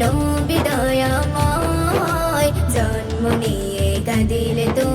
নবী দয়াময় জন্ম নিয়ে কাঁদিলে তুমি